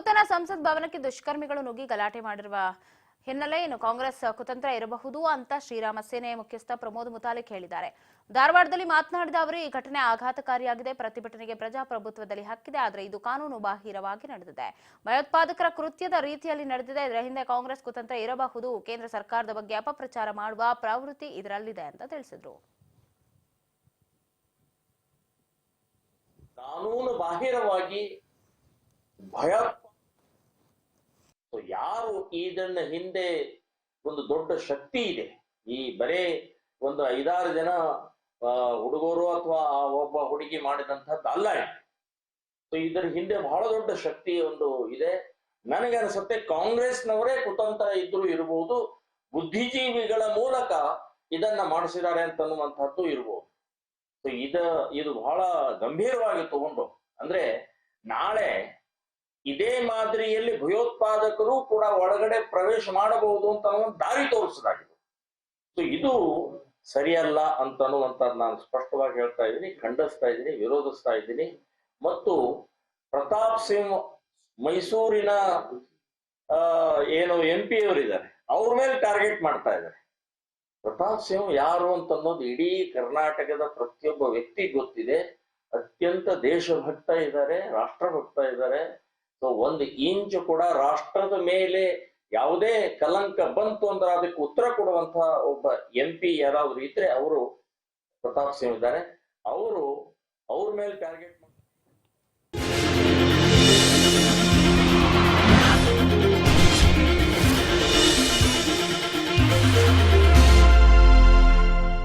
ನೂತನ ಸಂಸತ್ ಭವನಕ್ಕೆ ದುಷ್ಕರ್ಮಿಗಳು ನುಗ್ಗಿ ಗಲಾಟೆ ಮಾಡಿರುವ ಹಿನ್ನೆಲೆ ಏನು ಕಾಂಗ್ರೆಸ್ ಕುತಂತ್ರ ಇರಬಹುದು ಅಂತ ಶ್ರೀರಾಮ ಸೇನೆ ಮುಖ್ಯಸ್ಥ ಪ್ರಮೋದ್ ಮುತಾಲಿಕ್ ಹೇಳಿದ್ದಾರೆ. ಧಾರವಾಡದಲ್ಲಿ ಮಾತನಾಡಿದ ಅವರು, ಈ ಘಟನೆ ಆಘಾತಕಾರಿಯಾಗಿದೆ. ಪ್ರತಿಭಟನೆಗೆ ಪ್ರಜಾಪ್ರಭುತ್ವದಲ್ಲಿ ಹಕ್ಕಿದೆ. ಆದರೆ ಇದು ಕಾನೂನು ಬಾಹಿರವಾಗಿ ನಡೆದಿದೆ. ಭಯೋತ್ಪಾದಕರ ಕೃತ್ಯದ ರೀತಿಯಲ್ಲಿ ನಡೆದಿದೆ. ಇದರ ಹಿಂದೆ ಕಾಂಗ್ರೆಸ್ ಕುತಂತ್ರ ಇರಬಹುದು. ಕೇಂದ್ರ ಸರ್ಕಾರದ ಬಗ್ಗೆ ಅಪಪ್ರಚಾರ ಮಾಡುವ ಪ್ರವೃತ್ತಿ ಇದರಲ್ಲಿದೆ ಅಂತ ತಿಳಿಸಿದ್ರು. ಕಾನೂನು ಬಾಹಿರವಾಗಿ ಭಯ ಯಾರು ಇದನ್ನ ಹಿಂದೆ ಒಂದು ದೊಡ್ಡ ಶಕ್ತಿ ಇದೆ? ಈ ಬರೇ ಒಂದು ಐದಾರು ಜನ ಹುಡುಗರು ಅಥವಾ ಒಬ್ಬ ಹುಡುಗಿ ಮಾಡಿದಂಥದ್ದು ಅಲ್ಲ. ಇದ್ರ ಇದರ ಹಿಂದೆ ಬಹಳ ದೊಡ್ಡ ಶಕ್ತಿ ಒಂದು ಇದೆ. ನನಗೆ ಅನಿಸುತ್ತೆ ಕಾಂಗ್ರೆಸ್ನವರೇ ಕುತಂತ್ರ ಇದ್ರು ಇರಬಹುದು ಬುದ್ಧಿಜೀವಿಗಳ ಮೂಲಕ ಇದನ್ನ ಮಾಡಿಸಿದ್ದಾರೆ ಅಂತನ್ನುವಂಥದ್ದು ಇರಬಹುದು ಸೊ ಇದ, ಇದು ಬಹಳ ಗಂಭೀರವಾಗಿ ತಗೊಂಡು, ಅಂದ್ರೆ ನಾಳೆ ಇದೇ ಮಾದರಿಯಲ್ಲಿ ಭಯೋತ್ಪಾದಕರು ಕೂಡ ಒಳಗಡೆ ಪ್ರವೇಶ ಮಾಡಬಹುದು ಅಂತ ಒಂದು ದಾರಿ ತೋರಿಸಲಾಗಿದೆ ಸೊ ಇದು ಸರಿಯಲ್ಲ ಅಂತನ್ನುವಂಥದ್ದು ನಾನು ಸ್ಪಷ್ಟವಾಗಿ ಹೇಳ್ತಾ ಇದ್ದೀನಿ, ಖಂಡಿಸ್ತಾ ಇದ್ದೀನಿ, ವಿರೋಧಿಸ್ತಾ ಇದ್ದೀನಿ. ಮತ್ತು ಪ್ರತಾಪ್ ಸಿಂಗ್ ಮೈಸೂರಿನ ಏನು ಎಂ ಪಿ ಅವರಿದ್ದಾರೆ, ಅವ್ರ ಮೇಲೆ ಟಾರ್ಗೆಟ್ ಮಾಡ್ತಾ ಇದ್ದಾರೆ. ಪ್ರತಾಪ್ ಸಿಂಗ್ ಯಾರು ಅಂತ ಅನ್ನೋದು ಇಡೀ ಕರ್ನಾಟಕದ ಪ್ರತಿಯೊಬ್ಬ ವ್ಯಕ್ತಿ ಗೊತ್ತಿದೆ. ಅತ್ಯಂತ ದೇಶಭಕ್ತ ಇದ್ದಾರೆ, ರಾಷ್ಟ್ರಭಕ್ತ ಇದ್ದಾರೆ. ಸೊ ಒಂದು ಇಂಚು ಕೂಡ ರಾಷ್ಟ್ರದ ಮೇಲೆ ಯಾವುದೇ ಕಲಂಕ ಬಂತು ಅಂದ್ರೆ ಅದಕ್ಕೆ ಉತ್ತರ ಕೊಡುವಂತಹ ಒಬ್ಬ ಎಂ ಪಿ ಯಾರಾದ್ರೂ ಇದ್ರೆ ಅವರು ಪ್ರತಾಪ್ ಸಿಂಗ್ ಇದ್ದಾರೆ. ಅವರು ಅವ್ರ ಮೇಲೆ ಟಾರ್ಗೆಟ್